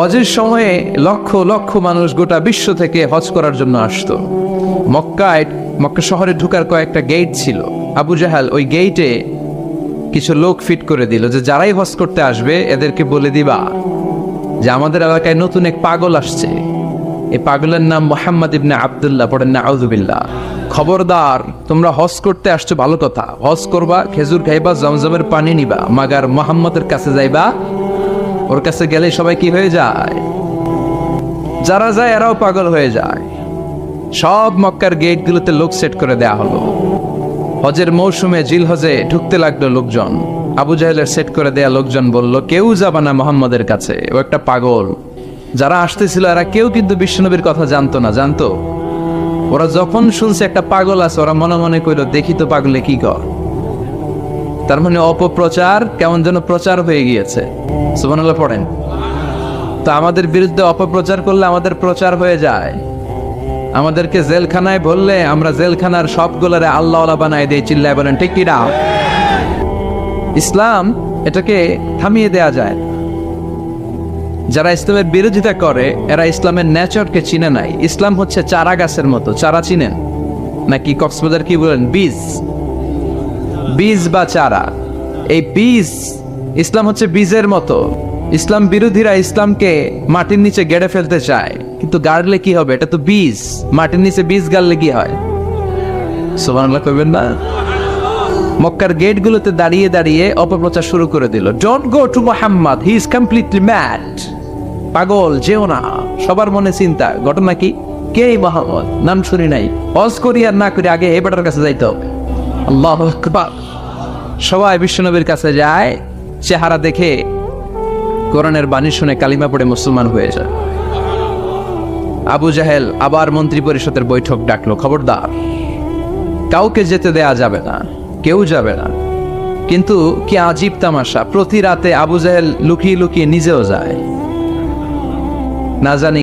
হজের সময়ে লক্ষ লক্ষ মানুষ গোটা বিশ্ব থেকে হজ করার জন্য আসতো। মক্কায়, মক্কা শহরে ঢুকার কয়েকটা গেট ছিল। আবু জাহাল ওই গেইটে কিছু লোক ফিট করে দিল যে, যারাই হজ করতে আসবে, এদেরকে বলে দিবা যে, আমাদের এলাকায় নতুন এক পাগল আসছে। এই পাগলের নাম মোহাম্মদ ইবনে আবদুল্লাহ, পড়েন না আউজুবিল্লাহ খবরদার, তোমরা হজ করতে আসছো, ভালো কথা। হজ করবা, খেজুর খাইবা, জমজমের পানি নিবা, মাগার মোহাম্মদের কাছে যাইবা ওর কাছে গেলে সবাই কি হয়ে যায়? যারা যায় এরাও পাগল হয়ে যায়। সব মক্কার গেটগুলোতে লোক সেট করে দেয়া হলো। হজের মৌসুমে জিল হজে ঢুকতে লাগল লোকজন। আবু জাহেলের সেট করে দেয়া লোকজন বলল, কেউ যাবে না মোহাম্মদের কাছে। ও একটা পাগল। যারা আসতেছিল, এরা কেউ কিন্তু বিশ্বনবীর কথা জানতো না। জানতো? ওরা যখন শুনছে একটা পাগল আছে, ওরা মনে মনে কইলো, দেখি তো পাগলে কি কর তার মানে অপপ্রচার কেমন যেন প্রচার হয়ে গিয়েছে। সুবহানাল্লাহ পড়েন। তো আমাদের বিরুদ্ধে অপপ্রচার করলে আমাদের প্রচার হয়ে যায়। আমাদেরকে জেলখানায় বললে আমরা জেলখানার সবগুলারে আল্লাহ বানায় দিয়ে চিল্লায় বলেন, ঠিক কি না? ইসলাম এটাকে থামিয়ে দেয়া যায়। যারা ইসলামের বিরোধিতা করে, এরা ইসলামের নেচারকে চিনে নাই। ইসলাম হচ্ছে চারা গাছের মতো। চারা চিনেন? নাকি কক্সবাজার কি বলেন? বীজ। বীজ বা চারা। এই বীজ ইসলাম হচ্ছে বীজের মতো। ইসলাম বিরোধীরা ইসলামকে মাটির নিচে গেড়ে ফেলতে চায়। কিন্তু গাড়লে কি হবে? এটা তো বীজ। মাটির নিচে বীজ গাড়লে কি হয়? সোমানুল্লাহ কইবেন না? মক্কার গেটগুলোতে দাঁড়িয়ে দাঁড়িয়ে অপপ্রচার শুরু করে দিল। Don't go to Mohammad he is completely mad পাগল, যেও না। সবার মনে চিন্তা, ঘটনা কি? কে মোহাম্মদ? নাম শুনি নাই। হজ করি আর না করি, আগে এ বেটার কাছে যাইতে হবে। আল্লাহ সবাই বিশ্বনবীর কাছে যায়, চেহারা দেখে কোরআনের বাণী শুনে কালিমা পড়ে মুসলমান হয়ে যায়। আবু জাহেল আবার মন্ত্রী পরিষদের বৈঠক ডাকলো, খবরদার, কাউকে যেতে দেয়া যাবে না, কেউ যাবে না। কিন্তু কি আজীব তামাশা, প্রতি রাতে আবু জাহেল লুকিয়ে লুকিয়ে নিজেও যায়। না জানি